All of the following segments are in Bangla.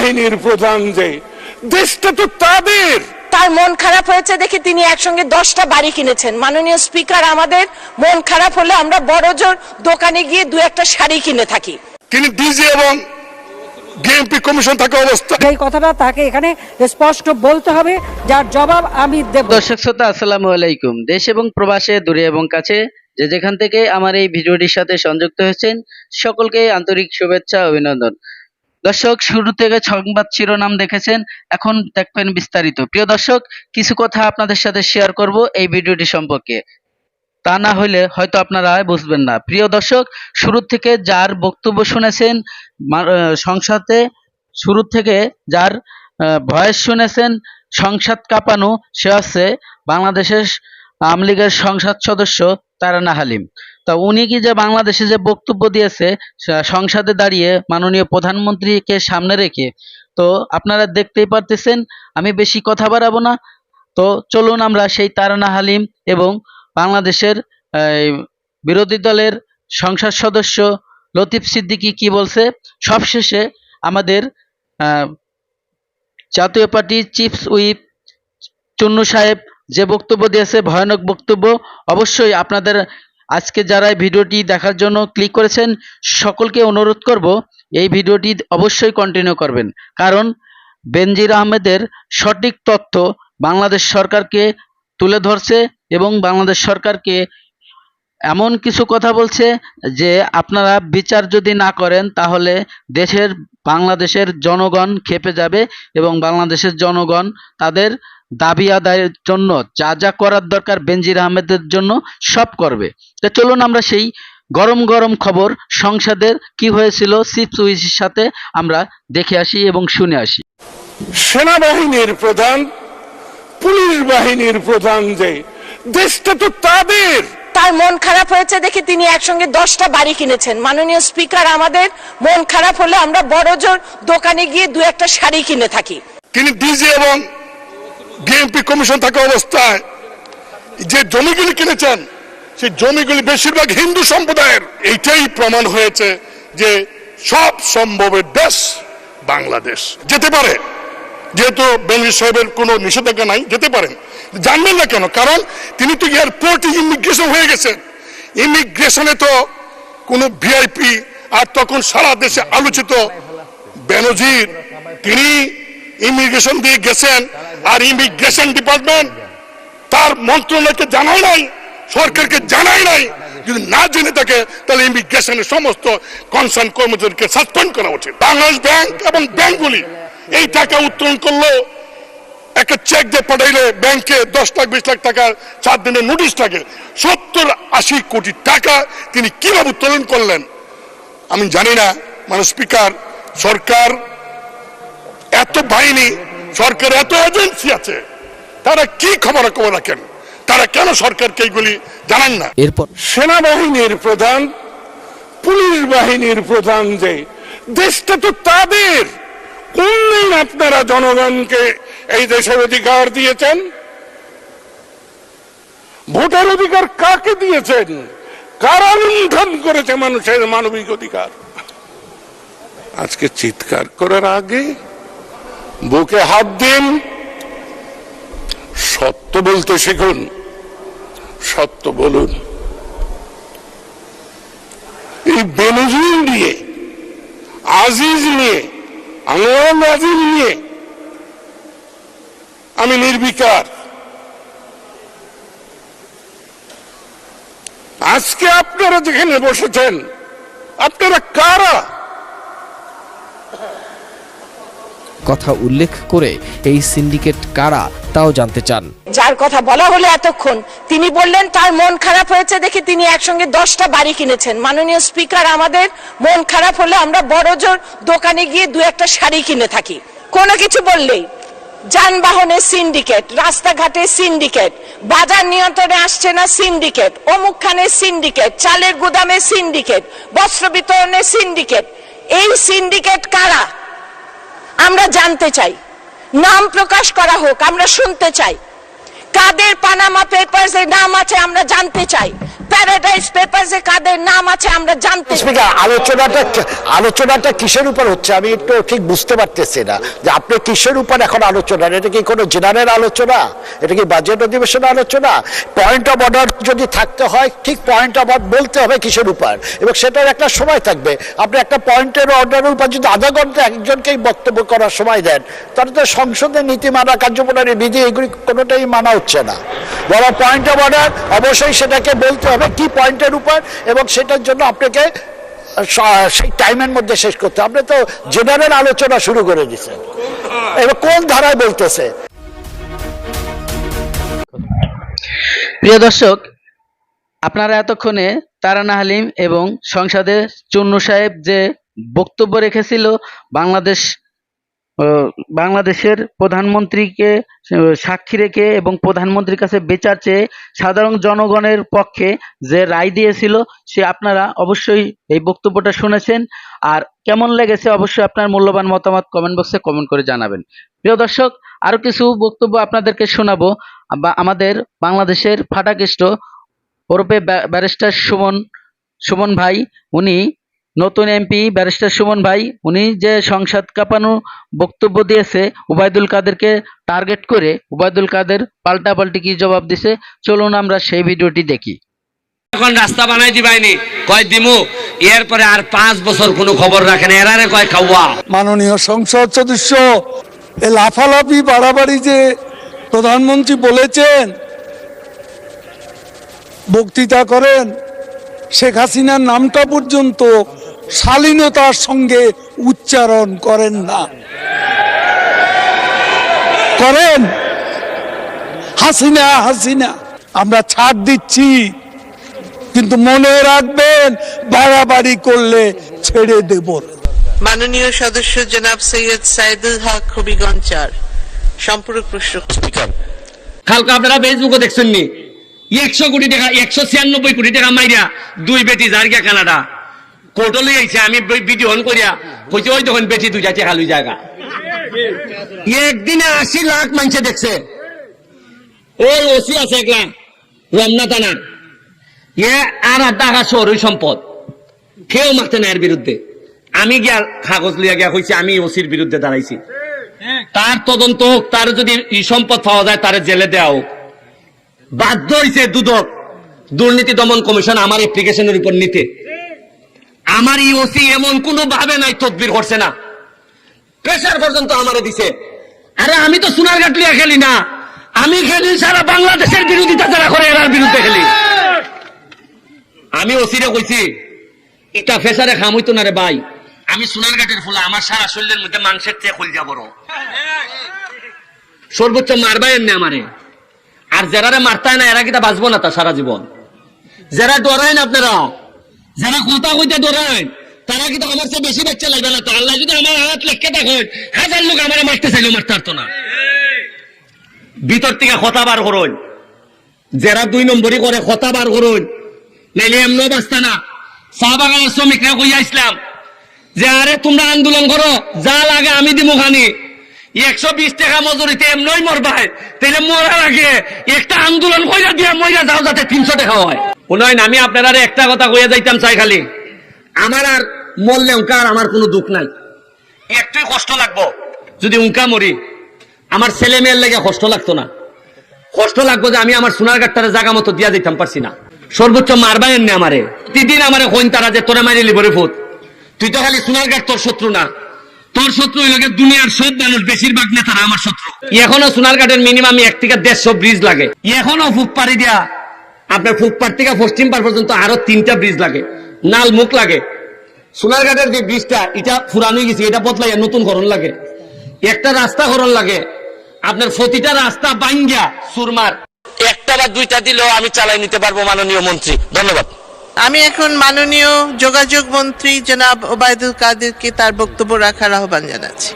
বাহিনীর প্রধান যে দেশটা তো তাদের। তার মন খারাপ হয়েছে দেখে তিনি একসঙ্গে দশটা বাড়ি কিনেছেন। মাননীয় স্পিকার আমাদের মন খারাপ হলে আমরা বড় জোর দোকানে গিয়ে দু একটা শাড়ি কিনে থাকি। তিনি ডিজি এবং ডিএমপি কমিশন থাকা অবস্থা এই কথাটা তাকে এখানে স্পষ্ট বলতে হবে যার জবাব আমি দেব। দর্শক শ্রোতা আসসালামু আলাইকুম। দেশ এবং প্রবাসে দূরে এবং কাছে যে যেখান থেকে আমার এই ভিডিওটির সাথে সংযুক্ত হয়েছেন সকলকে আন্তরিক শুভেচ্ছা অভিনন্দন। দর্শক, শুরু থেকে সংবাদ শিরোনাম দেখেছেন, এখন দেখবেন বিস্তারিত। প্রিয় দর্শক, কিছু কথা আপনাদের সাথে শেয়ার করব এই ভিডিওটি সম্পর্কে। তা না হলে হয়তো আপনারা বুঝবেন না। প্রিয় দর্শক, শুরু থেকে যার বক্তব্য শুনেছেন সংসদে, শুরু থেকে যার ভয়েস শুনেছেন, সংসদ কাঁপানো, সে হচ্ছে বাংলাদেশের আওয়ামী লীগের সংসদ সদস্য তারানা হালিম। তা উনি কি যে বাংলাদেশে যে বক্তব্য দিয়েছে সংসদে দাঁড়িয়ে মাননীয় প্রধানমন্ত্রীকে সামনে রেখে, তো আপনারা দেখতেই পারতেছেন, আমি বেশি কথা বাড়াবো না। তো চলুন আমরা সেই তারানা হালিম এবং বাংলাদেশের বিরোধী দলের সংসদ সদস্য লতিফ সিদ্দিকি কি বলছে, সবশেষে আমাদের জাতীয় পার্টির চিফ হুইপ চুন্নু সাহেব যে বক্তব্য দিয়েছে, ভয়ানক বক্তব্য, অবশ্যই আপনাদের আজকে যারা ভিডিওটি দেখার জন্য ক্লিক করেছেন, সকলকে অনুরোধ করব, এই ভিডিওটি অবশ্যই কন্টিনিউ করবেন। কারণ বেনজির আহমেদের সঠিক তথ্য বাংলাদেশ সরকারকে তুলে ধরছে এবং বাংলাদেশ সরকারকে এমন কিছু কথা বলছে যে, আপনারা বিচার যদি না করেন, তাহলে দেশের, বাংলাদেশের জনগণ খেপে যাবে এবং বাংলাদেশের জনগণ তাদের দাবি আদায়ের জন্য যা যা করার দরকার বেনজির আহমেদের জন্য সব করবে। তো চলুন আমরা সেই গরম গরম খবর সংসদের কি হয়েছিল চিফ উইসির সাথে আমরা দেখে আসি এবং শুনে আসি। সেনাবাহিনীর প্রধান পুলিশ বাহিনীর প্রধান যে দেশটা তো তাদের। তার মন খারাপ হয়েছে দেখে তিনি একসঙ্গে দশটা বাড়ি কিনেছেন। মাননীয় স্পিকার আমাদের মন খারাপ হলে আমরা বড় জোর দোকানে গিয়ে দু একটা শাড়ি কিনে থাকি। তিনি ডিজি এবং ডিএমপি কমিশন থাকা অবস্থায় যে জমিগুলি কিনেছেন, সেই জমিগুলি বেশিরভাগ হিন্দু সম্প্রদায়ের। এইটাই প্রমাণ হয়েছে যে সব সম্ভবের দেশ বাংলাদেশ। যেতে পারে। যেহেতু বেনজির সাহেবের কোনো নিষেধাজ্ঞা নাই, যেতে পারেন জানবেন না কেন? কারণ তিনি তো এয়ারপোর্টে ইমিগ্রেশন হয়ে গেছেন। ইমিগ্রেশনে তো কোনো ভিআইপি আর তখন সারা দেশে আলোচিত বেনজির, তিনি ইমিগ্রেশন দিয়ে গেছেন আর ইমিগ্রেশন ডিপার্টমেন্ট তার মন্ত্রণালয়কে জানায় নাই, সরকারকে জানায় নাই। যদি না জেনে থাকে, তাহলে ইমিগ্রেশনের সমস্ত কনসার্ন কর্মচারীকে সাসপেন্ড করা উচিত। বাংলাদেশ ব্যাংক এবং ব্যাংকগুলি এই টাকা উত্তোলন করল। একটা চেক দিয়ে পাঠাইলে, ব্যাংকে দশ লাখ, বিশ লাখ টাকার চার দিনের নোটিশ থাকে সত্তর আশি কোটি টাকা তিনি কীভাবে উত্তোলন করলেন, আমি জানি না। মানে স্পিকার সরকার এত বাহিনী সরকার এত এজেন্সি আছে তারা কি খবর খবর রাখেন তারা কেন সরকারকে এইগুলি জানান না? এরপর সেনাবাহিনীর প্রধান পুলিশ বাহিনীর প্রধান যে দেশটা তো তাদের। কোনদিন আপনারা জনগণকে এই দেশের অধিকার দিয়েছেন? ভোটার অধিকার কাকে দিয়েছেন? কারা লুণ্ঠন করেছে মানুষের মানবিক অধিকার? আজকে চিৎকার করার আগে বুকে হাত দিন, সত্য বলতে শিখুন, সত্য বলুন। এই বেনজির নিয়ে, আজিজ নিয়ে, আনোয়ার আজিজ নিয়ে আমি নির্বিকার। আজকে আপনারা যেখানে বসেছেন, আপনারা কারা? কথা উল্লেখ করে এই সিন্ডিকেট কারা তাও জানতে চান। যার কথা বলা হলো এতক্ষণ, তিনি বললেন, তার মন খারাপ হয়েছে দেখে তিনি একসঙ্গে দশটা বাড়ি কিনেছেন। মাননীয় স্পিকার, আমাদের মন খারাপ হলে আমরা বড় জোর দোকানে গিয়ে দু একটা শাড়ি কিনে থাকি। কোনো কিছু বললেই যানবাহনের সিন্ডিকেট, রাস্তাঘাটে সিন্ডিকেট, বাজার নিয়ন্ত্রণে আসছে না সিন্ডিকেট অমুকখানের সিন্ডিকেট, চালের গুদামে সিন্ডিকেট, বস্ত্র বিতরণের সিন্ডিকেট। এই সিন্ডিকেট কারা? আমরা জানতে চাই। নাম প্রকাশ করা হোক, আমরা শুনতে চাই। কাদের পানামা পেপার নাম আছে, আমরা জানতে চাই। প্যারাডাইস পেপারসে কাদের নাম আছে আমরা জানতে স্পিকার আলোচনাটা আলোচনাটা কিসের উপর হচ্ছে? আমি একটু ঠিক বুঝতে পারতেছি না। যে আপনি কিসের উপর এখন আলোচনা? এটা কি কোনো জেনারেল আলোচনা? এটা কি বাজেট অধিবেশন আলোচনা? পয়েন্ট অফ অর্ডার যদি থাকতে হয় ঠিক পয়েন্ট অফ অর্ডার বলতে হবে কিসের উপর? এবং সেটার একটা সময় থাকবে। আপনি একটা পয়েন্টের অর্ডারের উপর যদি আধা ঘণ্টা একজনকেই বক্তব্য করার সময় দেন তাহলে তো সংসদের নীতিমালা কার্যপ্রণালী বিধি এগুলি কোনোটাই মানা হচ্ছে না। বড় পয়েন্ট অফ অর্ডার অবশ্যই সেটাকে বলতে হবে কি পয়েন্টের উপর এবং সেটার জন্য আপনাকে সেই টাইমের মধ্যে শেষ করতে। আপনি তো জেনারেল আলোচনা শুরু করে দিচ্ছেন এবার কোন ধারায় বলতেছে প্রিয় দর্শক, আপনারা এতক্ষণে তারানা হালিম এবং সংসদে চুন্নু সাহেব যে বক্তব্য রেখেছিল বাংলাদেশ বাংলাদেশের প্রধানমন্ত্রীকে সাক্ষী রেখে এবং প্রধানমন্ত্রীর কাছে বিচার চেয়ে সাধারণ জনগণের পক্ষে যে রায় দিয়েছিল, সে আপনারা অবশ্যই এই বক্তব্যটা শুনেছেন। আর কেমন লেগেছে অবশ্যই আপনার মূল্যবান মতামত কমেন্ট বক্সে কমেন্ট করে জানাবেন। প্রিয় দর্শক, আরও কিছু বক্তব্য আপনাদেরকে শোনাবো। বা আমাদের বাংলাদেশের ফাটাকেষ্ট ব্য- ব্যারিস্টার সুমন সুমন ভাই, উনি নতুন এমপি ব্যারিস্টার সুমন ভাই উনি যে সংসদ কাঁপানো বক্তব্য দিয়েছে উবায়দুল কাদেরকে টার্গেট করে উবায়দুল কাদের পাল্টাপাল্টি কি জবাব দিছে চলুন আমরা সেই ভিডিওটি দেখি। এখন রাস্তা বানাই দিবাইনি কয় দিমু এরপরে আর পাঁচ বছর কোনো খবর রাখেন এরারে কয় খাওয়া। মাননীয় সংসদ সদস্য এ লাফালাফি বাড়াবাড়ি যে প্রধানমন্ত্রী বলেছেন বক্তৃতা করেন শেখ হাসিনার নামটা পর্যন্ত শালীনতার সঙ্গে উচ্চারণ করেন না। করেন? হাসিনা হাসিনা আমরা ছাড় দিচ্ছি কিন্তু মনে রাখবেন বাড়াবাড়ি করলে ছেড়ে দেব মাননীয় সদস্য জনাব সৈয়দ সাইদুল হক হবিগঞ্চার সম্পূরক প্রশ্ন। কালকে আপনারা ফেসবুকে দেখছেন নি একশো কোটি টাকা একশো ছিয়ানব্বই কোটি টাকা মাইরা দুই বেটি যার গিয়া কোর্টলে আইছে আমি করিয়া কইছে ওই তখন বেটি দুইটা টাকা লই জায়গা একদিনে আশি লাখ মানুষে দেখছে। ওই ওসি আছে একলা রমনা এ আর সম্পদ। কেউ মারতে না এর বিরুদ্ধে আমি গিয়া কাগজ লিয়া গিয়া কইছি, আমি ওসির বিরুদ্ধে দাঁড়াইছি। তার তদন্ত হোক তার যদি সম্পদ পাওয়া যায় তার জেলে দেওয়া হোক বাধ্য হয়েছে দুদক দুর্নীতি দমন কমিশন আমার অ্যাপ্লিকেশনের উপর নিতে। আমার ই ওসি এমন কোনো ভাবে নাই, তদবির করছে না। প্রেশার পর্যন্ত আমারে দিছে। আরে আমি তো সোনার লিয়া খেলি না। আমি খেলি সারা বাংলাদেশের বিরোধিতা যারা করে, এরার বিরুদ্ধে খেলি। আমি ওসিরে কইছি, এটা ফেসারে খাম হইতো না রে ভাই। আমি সোনার ঘাটের ফুলা, আমার সারা শরীরের মধ্যে মাংসের চেয়ে খুল যাব সর্বোচ্চ মারবাই এমনি আমারে। আর যারারে মারতায় না, এরা কিটা বাঁচবো না তা সারা জীবন? যারা ডরায় না আপনারা যারা কথা কইতে ডরায় তারা কিন্তু আমার চেয়ে বেশি বাচ্চা লাগবে না তো। আল্লাহ যদি আমার হাত লেখকে দেখেন হাজার লোক আমার মারতে চাইলেও মারতে পারতো না। ভিতর থেকে কথা বার করুন। যারা দুই নম্বরই করে কথা বার করুন। নাইলে এমনও বাঁচতা না। চা বাগানের শ্রমিকরা কইয়া ইসলাম যে আরে তোমরা আন্দোলন করো যা লাগে আমি দিব খানি। একশো বিশ টাকা মজুরিতে এমনই মরবাই তাহলে মরার আগে একটা আন্দোলন কইরা দিয়া মইরা যাও যাতে তিনশো টাকা হয়। উনয়ন আমি আপনার আর একটা কথা কইয়া যাইতাম চাই খালি। আমার আর মরলে উনকা আর আমার কোনো দুঃখ নাই। একটুই কষ্ট লাগবো। যদি উনকা মরি, আমার ছেলে মেয়ের লেগে কষ্ট লাগতো না। কষ্ট লাগবো যে আমি আমার সোনার গাটটারে জায়গা মতো দিয়া দিতাম পারছি না। সর্বোচ্চ মারবাই এমনি আমারে। প্রতিদিন আমারে কইন তারা যে তোরা মারি লিবরে ফুট তুই তো খালি সোনার গাট তোর শত্রু না। তোর শত্রু হইল দুনিয়ার সব মানুষ, বেশিরভাগ নেতারা আমার শত্রু। এখনও সোনার ঘাটের মিনিমাম এক থেকে দেড়শো ব্রিজ লাগে। এখনও ফুক পাড়ি দিয়া আপনার ফুকপাড় থেকে পশ্চিম পাড় পর্যন্ত আরও তিনটা ব্রিজ লাগে। নাল মুখ লাগে। সোনার ঘাটের যে ব্রিজটা এটা ফুরানো গেছে এটা বদলাইয়া নতুন করণ লাগে। একটা রাস্তা করণ লাগে। আপনার প্রতিটা রাস্তা বাইঙ্গা সুরমার। একটা বা দুইটা দিলেও আমি চালাই নিতে পারব মাননীয় মন্ত্রী। ধন্যবাদ। আমি এখন মাননীয় যোগাযোগ মন্ত্রী জনাব ওবায়দুল কাদেরকে তার বক্তব্য রাখার আহ্বান জানাচ্ছি।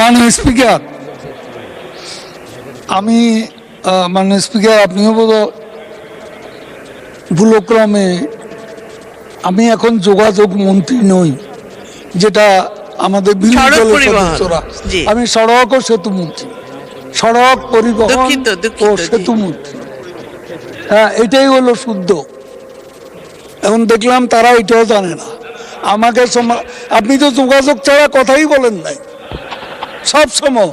মাননীয় স্পিকার আমি মাননীয় স্পিকার আপনিও বোধ ভুলক্রমে আমি এখন যোগাযোগ মন্ত্রী নই যেটা আমাদের বিরোধী সড়ক দলের সদস্যরা। আমি সড়ক ও সেতু মন্ত্রী। সড়ক পরিবহন ও সেতু মন্ত্রী। হ্যাঁ এটাই হলো শুদ্ধ। এখন দেখলাম তারা এটাও জানে না। আমাকে আপনি তো যোগাযোগ ছাড়া কথাই বলেন নাই। সব সময়।